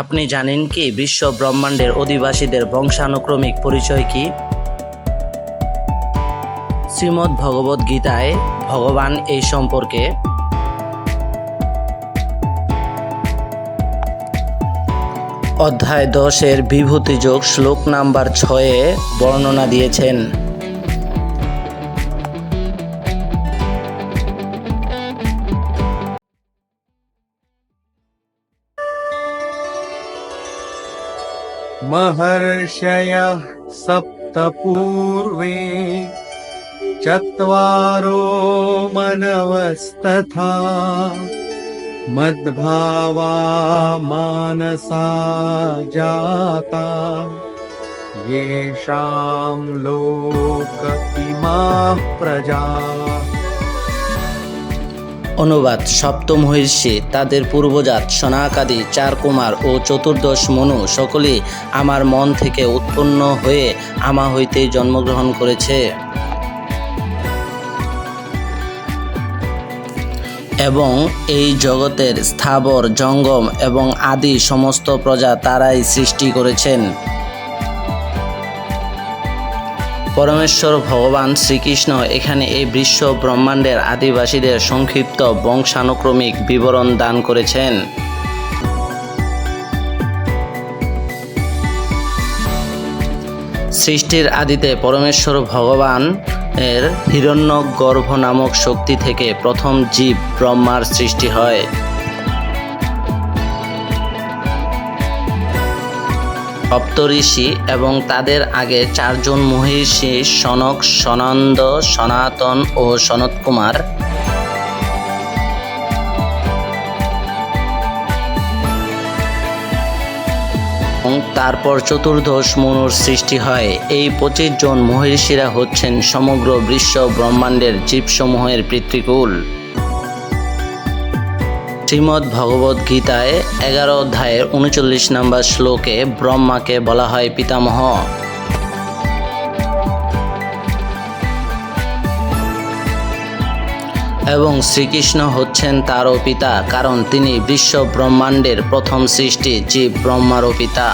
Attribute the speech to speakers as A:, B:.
A: আপনি জানেন কি, বিশ্ব ব্রহ্মাণ্ডের অধিবাসীদের বংশানুক্রমিক পরিচয় কি? শ্রীমদ্ ভগবদ গীতায় ভগবান এই সম্পর্কে। অধ্যায় দশের বিভূতিযোগ শ্লোক নাম্বার ছয়ে বর্ণনা দিয়েছেন।
B: महर्षयः सप्त पूर्वे चत्वारो मनवस्तथा मद्भावा मानसा जाता। येषां लोक इमाः प्रजा
A: অনুবাদ সপ্তম মহিষী তাদের পূর্বজাত সনাকাদি চার কুমার ও চতুর্দশ মনু সকলেই আমার মন থেকে উৎপন্ন হয়ে আমা হইতে জন্মগ্রহণ করেছে। এবং এই জগতের স্থাবর, জঙ্গম এবং আদি সমস্ত প্রজা তারাই সৃষ্টি করেছেন। পরমেশ্বর ভগবান শ্রীকৃষ্ণ এখানে এই বিশ্ব ব্রহ্মাণ্ডের আদিবাসীদের সংক্ষিপ্ত বংশানুক্রমিক বিবরণ দান করেছেন। সৃষ্টির আদিতে পরমেশ্বর ভগবান এর হিরণ্য গর্ভ নামক শক্তি থেকে প্রথম জীব ব্রহ্মার সৃষ্টি হয়। সপ্তঋষি এবং তাদের আগে চারজন মহিষী সনক, সনন্দ, সনাতন ও সনত কুমার। তারপর চতুর্দশ মনুর সৃষ্টি হয়। এই পঁচিশ জন মহিষীরা হচ্ছেন সমগ্র বিশ্ব ব্রহ্মাণ্ডের জীবসমূহের পিতৃকুল। শ্রীমদ্ ভগবদ গীতায় এগারো অধ্যায়ের উনচল্লিশ নম্বর শ্লোকে ব্রহ্মাকে বলা হয় পিতামহ। এবং শ্রীকৃষ্ণ হচ্ছেন তারও পিতা, কারণ তিনি বিশ্ব ব্রহ্মাণ্ডের প্রথম সৃষ্টি, জীব ব্রহ্মারও পিতা।